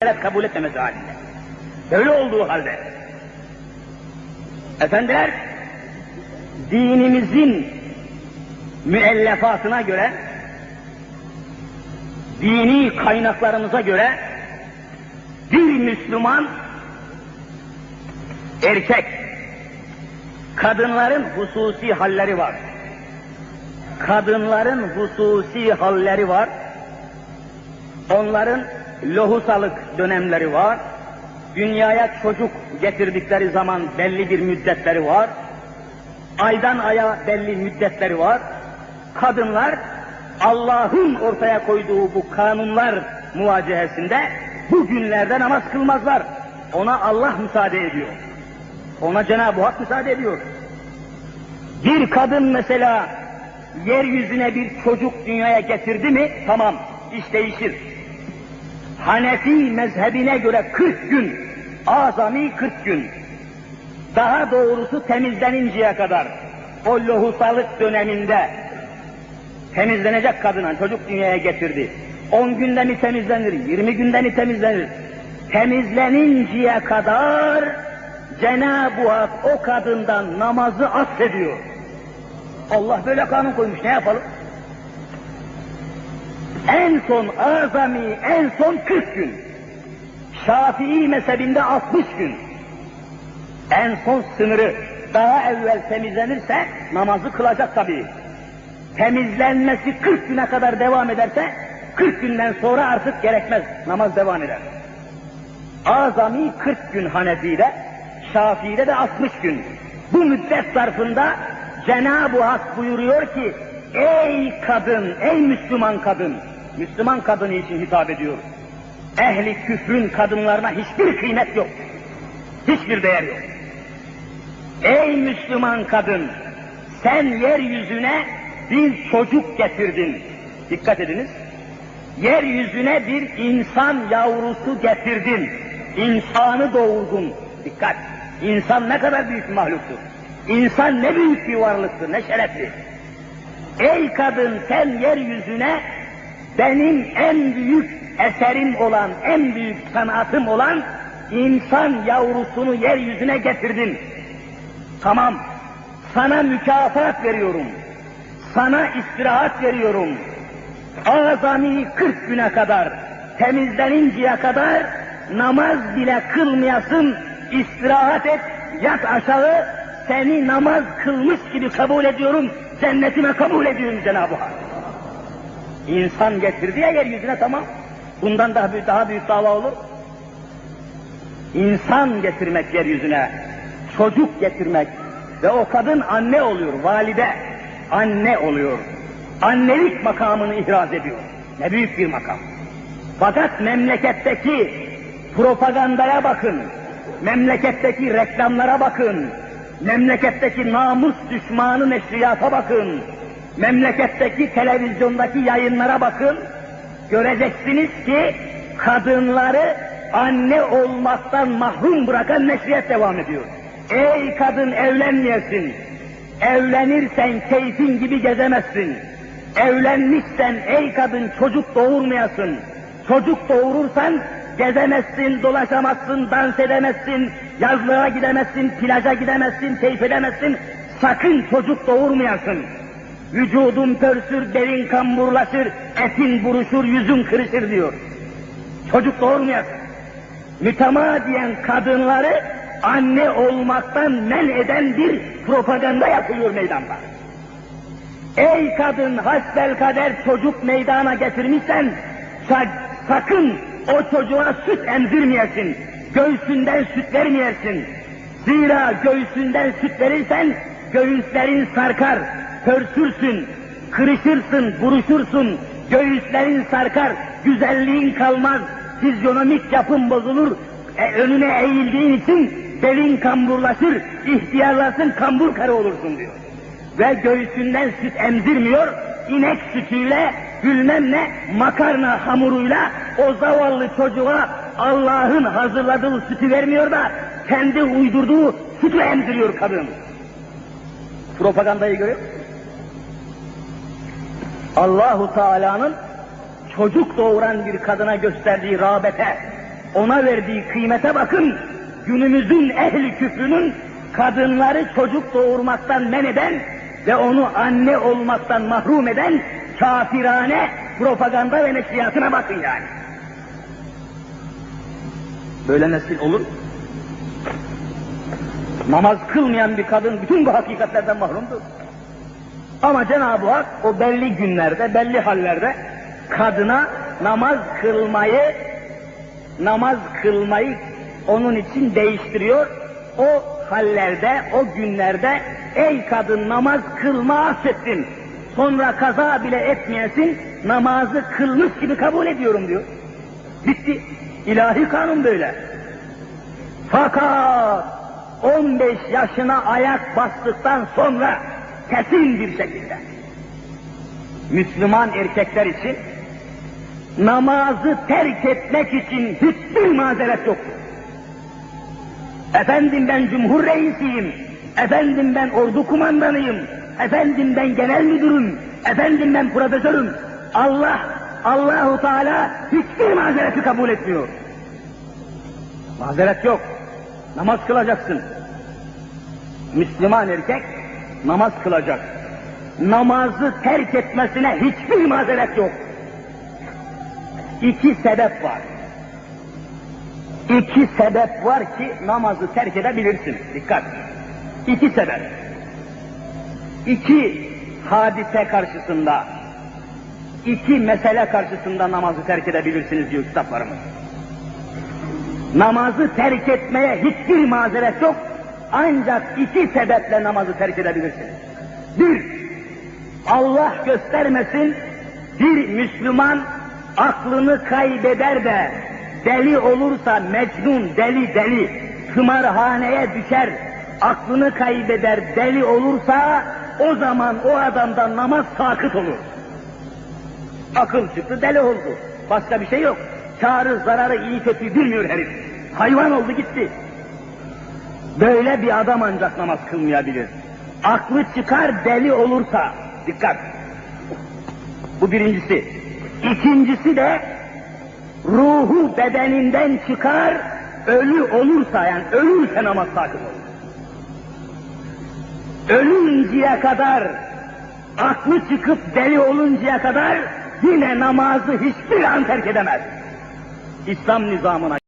kabul etmemesi halinde. Böyle olduğu halde. Efendiler, dinimizin müellefatına göre, dini kaynaklarımıza göre, bir Müslüman erkek, kadınların hususi halleri var. Kadınların hususi halleri var. Onların lohusalık dönemleri var. Dünyaya çocuk getirdikleri zaman belli bir müddetleri var. Aydan aya belli müddetleri var. Kadınlar Allah'ın ortaya koyduğu bu kanunlar muvacehesinde bu günlerde namaz kılmazlar. Ona Allah müsaade ediyor. Ona Cenab-ı Hak müsaade ediyor. Bir kadın mesela yeryüzüne bir çocuk dünyaya getirdi mi tamam iş değişir. Hanefi mezhebine göre 40 gün, azami 40 gün, daha doğrusu temizleninceye kadar o lohusalık döneminde temizlenecek kadına çocuk dünyaya getirdi. 10 günde mi temizlenir, 20 günde mi temizlenir? Temizleninceye kadar Cenab-ı Hak o kadından namazı affediyor. Allah böyle kanun koymuş, ne yapalım? En son azami, en son 40 gün. Şafii mezhebinde 60 gün. En son sınırı daha evvel temizlenirse namazı kılacak tabii. Temizlenmesi 40 güne kadar devam ederse 40 günden sonra artık gerekmez. Namaz devam eder. Azami 40 gün Hanefi'de, Şafii'de de 60 gün. Bu müddet zarfında Cenab-ı Hak buyuruyor ki Ey kadın, ey Müslüman kadın, Müslüman kadını için hitap ediyor. Ehli küfrün kadınlarına hiçbir kıymet yok. Hiçbir değer yok. Ey Müslüman kadın, sen yeryüzüne bir çocuk getirdin. Dikkat ediniz. Yeryüzüne bir insan yavrusu getirdin. İnsanı doğurdun. Dikkat. İnsan ne kadar büyük bir mahluktur. İnsan ne büyük bir varlıktır, ne şerefli. Ey kadın sen yeryüzüne benim en büyük eserim olan, en büyük sanatım olan insan yavrusunu yeryüzüne getirdin. Tamam, sana mükafat veriyorum. Sana istirahat veriyorum. Azami 40 güne kadar, temizleninceye kadar namaz bile kılmayasın, istirahat et, yat aşağı, seni namaz kılmış gibi kabul ediyorum, cennetime kabul ediyorum Cenab-ı Hak. İnsan getirdi ya yeryüzüne tamam. Bundan daha büyük, daha büyük dava olur. İnsan getirmek yeryüzüne, çocuk getirmek ve o kadın anne oluyor, valide, anne oluyor. Annelik makamını ihraz ediyor. Ne büyük bir makam. Fakat memleketteki propagandaya bakın, memleketteki reklamlara bakın, memleketteki namus düşmanı neşriyata bakın, memleketteki televizyondaki yayınlara bakın, göreceksiniz ki kadınları anne olmaktan mahrum bırakan neşriyat devam ediyor. Ey kadın evlenmeyesin, evlenirsen keyfin gibi gezemezsin. Evlenmişsen ey kadın çocuk doğurmayasın. Çocuk doğurursan gezemezsin, dolaşamazsın, dans edemezsin, yazlığa gidemezsin, plaja gidemezsin, keyif edemezsin. Sakın çocuk doğurmayasın. Vücudun pörsür, derin kamburlaşır, etin buruşur, yüzün kırışır diyor. Çocuk doğurmayasın. Mütemadiyen kadınları anne olmaktan men eden bir propaganda yapılıyor meydanda. Ey kadın hasbel kader çocuk meydana getirmişsen sakın o çocuğa süt emzirmeyesin. Göğsünden süt vermeyesin. Zira göğsünden süt verirsen göğüslerin sarkar, pörsürsün, kırışırsın, buruşursun, göğüslerin sarkar, güzelliğin kalmaz, fizyonomik yapın bozulur, e, önüne eğildiğin için belin kamburlaşır, ihtiyarlarsın, kambur karı olursun diyor. Ve göğsünden süt emzirmiyor, inek sütüyle, bilmem ne, makarna hamuruyla o zavallı çocuğa Allah'ın hazırladığı sütü vermiyor da kendi uydurduğu sütü emziriyor kadın. Propagandayı görüyor Allahu Teala'nın çocuk doğuran bir kadına gösterdiği rağbete, ona verdiği kıymete bakın. Günümüzün ehli küfrünün kadınları çocuk doğurmaktan men eden ve onu anne olmaktan mahrum eden kafirane propaganda ve neşriyatına bakın yani. Böyle nesil olur. Namaz kılmayan bir kadın bütün bu hakikatlerden mahrumdur. Ama Cenab-ı Hak o belli günlerde, belli hallerde kadına namaz kılmayı namaz kılmayı onun için değiştiriyor. O hallerde, o günlerde ey kadın namaz kılma affettim. Sonra kaza bile etmeyesin, namazı kılmış gibi kabul ediyorum diyor. Bitti. İlahi kanun böyle. Fakat 15 yaşına ayak bastıktan sonra kesin bir şekilde Müslüman erkekler için namazı terk etmek için hiçbir mazeret yoktur. Efendim ben cumhur reisiyim, efendim ben ordu kumandanıyım, efendim ben genel müdürüm, efendim ben profesörüm. Allah, Allahu Teala hiçbir mazereti kabul etmiyor. Mazeret yok. Namaz kılacaksın. Müslüman erkek namaz kılacak. Namazı terk etmesine hiçbir mazeret yok. İki sebep var. İki sebep var ki namazı terk edebilirsin. Dikkat. İki sebep. İki hadise karşısında, iki mesele karşısında namazı terk edebilirsiniz diyor kitaplarımız. Namazı terk etmeye hiçbir mazeret yok. Ancak iki sebeple namazı terk edebilirsiniz. Bir, Allah göstermesin bir Müslüman aklını kaybeder de deli olursa mecnun deli deli tımarhaneye düşer aklını kaybeder deli olursa o zaman o adamdan namaz sakıt olur. Akıl çıktı deli oldu. Başka bir şey yok. Çağrı zararı iyi kötü bilmiyor herif. Hayvan oldu gitti. Böyle bir adam ancak namaz kılmayabilir. Aklı çıkar deli olursa, dikkat. Bu birincisi. İkincisi de ruhu bedeninden çıkar, ölü olursa yani ölürse namaz sakın olur. Ölünceye kadar, aklı çıkıp deli oluncaya kadar yine namazı hiçbir an terk edemez. İslam nizamına